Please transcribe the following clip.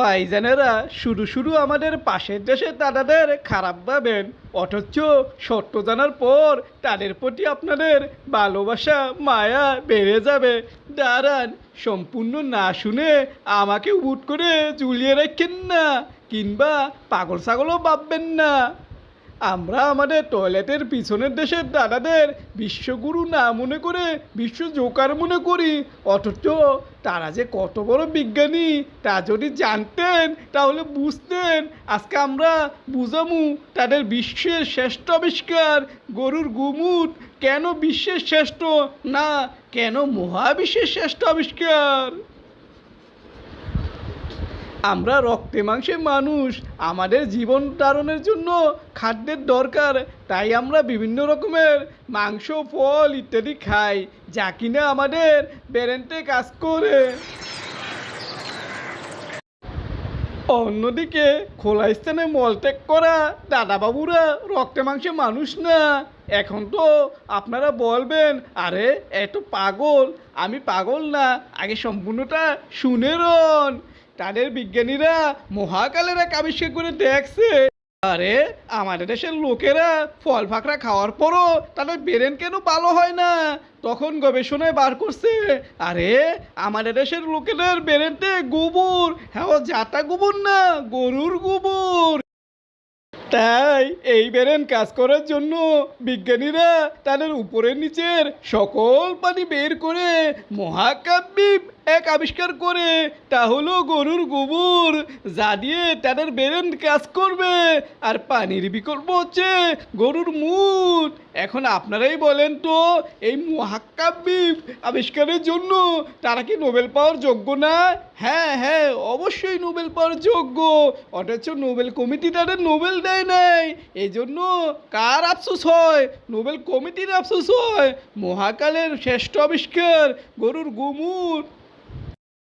ভাইজানেরা শুরু শুরু আমাদের পাশের দেশে দাদাদের খারাপ ভাবেন, অথচ সত্য জানার পর তাদের প্রতি আপনাদের ভালোবাসা, মায়া বেড়ে যাবে। দাঁড়ান, সম্পূর্ণ না শুনে আমাকে উট করে ঝুলিয়ে রাখেন না, কিংবা পাগল ছাগলও ভাববেন না। আমরা আমাদের টয়লেটের পিছনের দেশের দাদাদের বিশ্বগুরু না মনে করে, বিশ্ব জোকার মনে করি। অথচ তারা যে কত বড় বিজ্ঞানী, তা যদি জানতেন, তাহলে বুঝতেন। আজকে আমরা বুঝামু তাদের বিশ্বের শ্রেষ্ঠ আবিষ্কার, গরুর গুমুট কেন বিশ্বের শ্রেষ্ঠ না কেন মহাবিশ্বের শ্রেষ্ঠ আবিষ্কার। আমরা রক্তে মাংসে মানুষ। আমাদের জীবন ধারণের জন্য খাদ্যের দরকার। তাই আমরা বিভিন্ন রকমের মাংস, ফল ইত্যাদি খাই, যা কিনা আমাদের ব্রেনতে কাজ করে। অন্যদিকে, খোলা স্থানে মলত্যাগ করা দাদাবাবুরা রক্তে মাংসে মানুষ না। এখন তো আপনারা বলবেন, আরে এত পাগল। আমি পাগল না, আগে সম্পূর্ণটা শুনে রন। তাদের বিজ্ঞানীরা মহাকালের এক আবিষ্কার করে দেখছে। আরে, আমাদের দেশের লোকেরা ফল ফাকড়া খাওয়ার পরও তাদের ব্রেন কেন ভালো হয় না? তখন গবেষণায় বার করছে, আরে, আমাদের দেশের লোকেদের ব্রেনতে গোবর। হ্যাঁ জাতা গোবর না, গরুর গোবর। তাই এই বেরেন কাজ করার জন্য বিজ্ঞানীরা তাদের উপরের নিচের সকল পানি বের করে মহাকাব্যিক এক আবিষ্কার করে, তা হলো গরুর গোবর। যা দিয়ে তাদের বেরেন কাজ করবে, আর পানির বিকল্প হচ্ছে গরুর মুট এখন আপনারাই বলেন তো, এই মহাকাব্যিক আবিষ্কারের জন্য তারা কি নোবেল পাওয়ার যোগ্য না? হ্যাঁ হ্যাঁ অবশ্যই নোবেল পাওয়ার যোগ্য। অথচ নোবেল কমিটি তাদের নোবেল দেয় নাই। এই জন্য কার আফসোস হয়? নোবেল কমিটির আফসোস হয়। মহাকালের শ্রেষ্ঠ আবিষ্কার গরুর গোমুট।